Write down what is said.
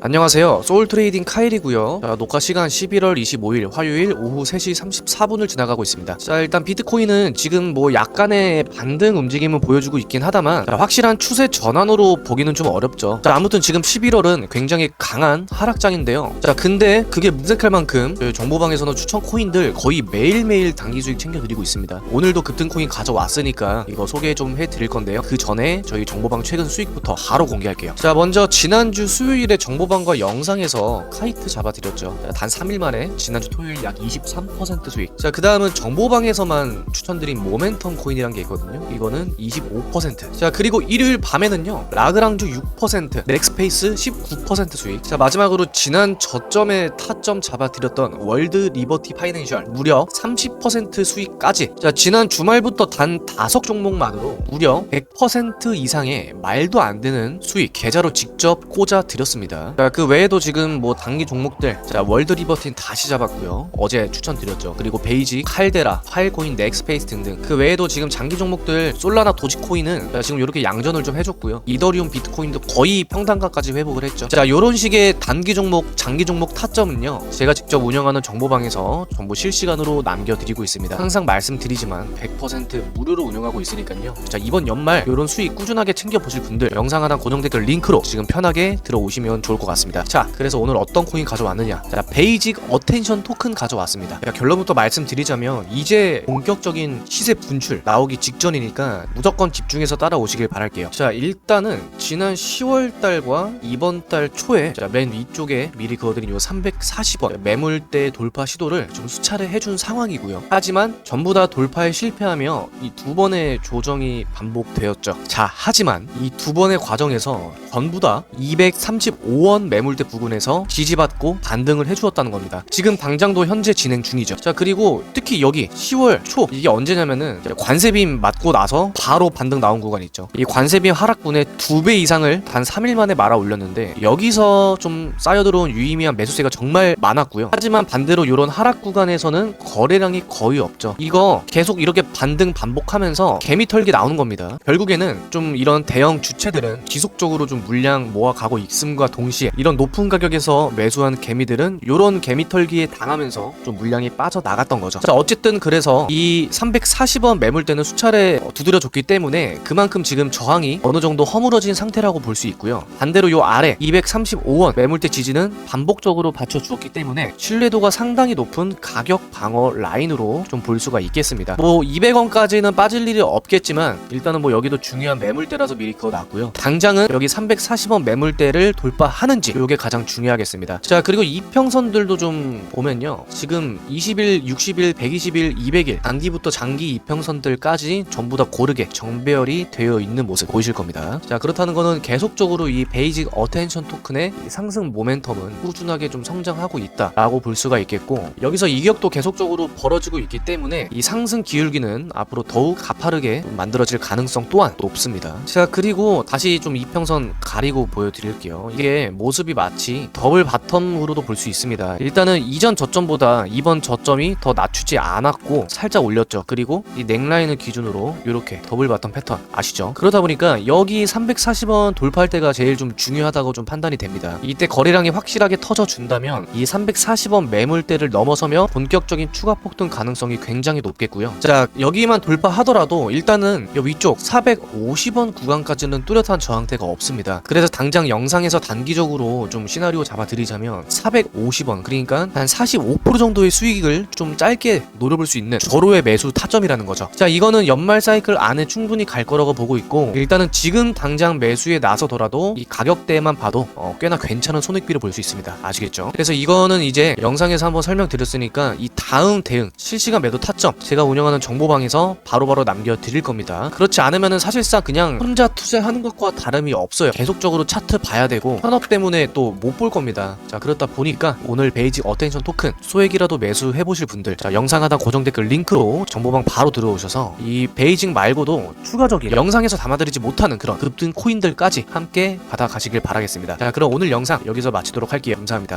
안녕하세요. 소울트레이딩 카일이고요. 자, 녹화 시간 11월 25일 화요일 오후 3시 34분을 지나가고 있습니다. 자, 일단 비트코인은 지금 뭐 약간의 반등 움직임을 보여주고 있긴 하다만 자, 확실한 추세 전환으로 보기는 좀 어렵죠. 자, 아무튼 지금 11월은 굉장히 강한 하락장인데요. 자, 근데 그게 문색할 만큼 저희 정보방에서는 추천 코인들 거의 매일매일 단기 수익 챙겨드리고 있습니다. 오늘도 급등 코인 가져왔으니까 이거 소개 좀 해드릴 건데요. 그 전에 저희 정보방 최근 수익부터 바로 공개할게요. 자, 먼저 지난주 수요일에 정보 방과 영상에서 카이트 잡아드렸죠. 자, 단 3일 만에 지난주 토요일 약 23% 수익. 자, 그 다음은 정보방에서만 추천드린 모멘텀 코인이란 게 있거든요. 이거는 25%. 자, 그리고 일요일 밤에는요. 라그랑주 6%, 넥스페이스 19% 수익. 자, 마지막으로 지난 저점에 타점 잡아드렸던 월드 리버티 파이낸셜 무려 30% 수익까지. 자, 지난 주말부터 단 5 종목만으로 무려 100% 이상의 말도 안 되는 수익 계좌로 직접 꽂아 드렸습니다. 자, 그 외에도 지금 뭐 단기 종목들, 자, 월드 리버티는 다시 잡았고요. 어제 추천드렸죠. 그리고 베이지, 칼데라, 파일코인, 넥스페이스 등등. 그 외에도 지금 장기 종목들 솔라나 도지코인은 자, 지금 이렇게 양전을 좀 해줬고요. 이더리움, 비트코인도 거의 평단가까지 회복을 했죠. 자, 요런 식의 단기 종목, 장기 종목 타점은요. 제가 직접 운영하는 정보방에서 전부 실시간으로 남겨드리고 있습니다. 항상 말씀드리지만 100% 무료로 운영하고 있으니까요. 자, 이번 연말 요런 수익 꾸준하게 챙겨보실 분들 영상 하나 고정 댓글 링크로 지금 편하게 들어오시면 좋을 것 같습니다. 자, 그래서 오늘 어떤 코인 가져왔느냐? 자, 베이직 어텐션 토큰 가져왔습니다. 자, 결론부터 말씀드리자면 이제 본격적인 시세 분출 나오기 직전이니까 무조건 집중해서 따라오시길 바랄게요. 자, 일단은 지난 10월 달과 이번 달 초에 자, 맨 위쪽에 미리 그어드린 요 340원 매물대 돌파 시도를 좀 수차례 해준 상황이고요. 하지만 전부 다 돌파에 실패하며 이 두 번의 조정이 반복되었죠. 자, 하지만 이 두 번의 과정에서 전부 다 235원 매물대 부근에서 지지받고 반등을 해주었다는 겁니다. 지금 당장도 현재 진행 중이죠. 자, 그리고 특히 여기 10월 초 이게 언제냐면은 관세빔 맞고 나서 바로 반등 나온 구간이 있죠. 이 관세빔 하락분의 두배 이상을 단 3일 만에 말아 올렸는데 여기서 좀 쌓여 들어온 유의미한 매수세가 정말 많았고요. 하지만 반대로 이런 하락 구간에서는 거래량이 거의 없죠. 이거 계속 이렇게 반등 반복하면서 개미 털기 나오는 겁니다. 결국에는 좀 이런 대형 주체들은 지속적으로 좀 물량 모아가고 있음과 동시에 이런 높은 가격에서 매수한 개미들은 이런 개미 털기에 당하면서 좀 물량이 빠져 나갔던 거죠. 자, 어쨌든 그래서 이 340원 매물대는 수차례 두드려줬기 때문에 그만큼 지금 저항이 어느 정도 허물어진 상태라고 볼 수 있고요. 반대로 요 아래 235원 매물대 지지는 반복적으로 받쳐주었기 때문에 신뢰도가 상당히 높은 가격 방어 라인으로 좀 볼 수가 있겠습니다. 뭐 200원까지는 빠질 일이 없겠지만 일단은 뭐 여기도 중요한 매물대라서 미리 그어 놨고요. 당장은 여기 340원 매물대를 돌파하는 지 이게 가장 중요하겠습니다. 자 그리고 이평선들도 좀 보면요. 지금 20일, 60일, 120일, 200일 단기부터 장기 이평선들까지 전부 다 고르게 정배열이 되어 있는 모습 보이실 겁니다. 자 그렇다는 거는 계속적으로 이 베이직 어텐션 토큰의 이 상승 모멘텀은 꾸준하게 좀 성장하고 있다라고 볼 수가 있겠고 여기서 이격도 계속적으로 벌어지고 있기 때문에 이 상승 기울기는 앞으로 더욱 가파르게 만들어질 가능성 또한 높습니다. 자 그리고 다시 좀 이평선 가리고 보여드릴게요. 이게 모습이 마치 더블 바텀으로도 볼 수 있습니다. 일단은 이전 저점보다 이번 저점이 더 낮추지 않았고 살짝 올렸죠. 그리고 이 넥라인을 기준으로 이렇게 더블 바텀 패턴 아시죠? 그러다 보니까 여기 340원 돌파할 때가 제일 좀 중요하다고 좀 판단이 됩니다. 이때 거래량이 확실하게 터져 준다면 이 340원 매물대를 넘어서며 본격적인 추가 폭등 가능성이 굉장히 높겠고요. 자 여기만 돌파하더라도 일단은 이 위쪽 450원 구간까지는 뚜렷한 저항대가 없습니다. 그래서 당장 영상에서 단기적으로 좀 시나리오 잡아드리자면 450원 그러니까 한 45% 정도의 수익을 좀 짧게 노려볼 수 있는 저로의 매수 타점이라는 거죠. 자 이거는 연말 사이클 안에 충분히 갈 거라고 보고 있고 일단은 지금 당장 매수에 나서더라도 이 가격대만 봐도 어, 꽤나 괜찮은 손익비를 볼 수 있습니다. 아시겠죠? 그래서 이거는 이제 영상에서 한번 설명드렸으니까 이 다음 대응 실시간 매도 타점 제가 운영하는 정보방에서 바로바로 남겨드릴 겁니다. 그렇지 않으면은 사실상 그냥 혼자 투자하는 것과 다름이 없어요. 계속적으로 차트 봐야 되고 현업 때문에 또 못 볼 겁니다. 자 그렇다 보니까 오늘 베이직 어텐션 토큰 소액이라도 매수해 보실 분들 자 영상 하단 고정 댓글 링크로 정보방 바로 들어오셔서 이 베이직 말고도 추가적인 영상에서 담아드리지 못하는 그런 급등 코인들까지 함께 받아가시길 바라겠습니다. 자 그럼 오늘 영상 여기서 마치도록 할게요. 감사합니다.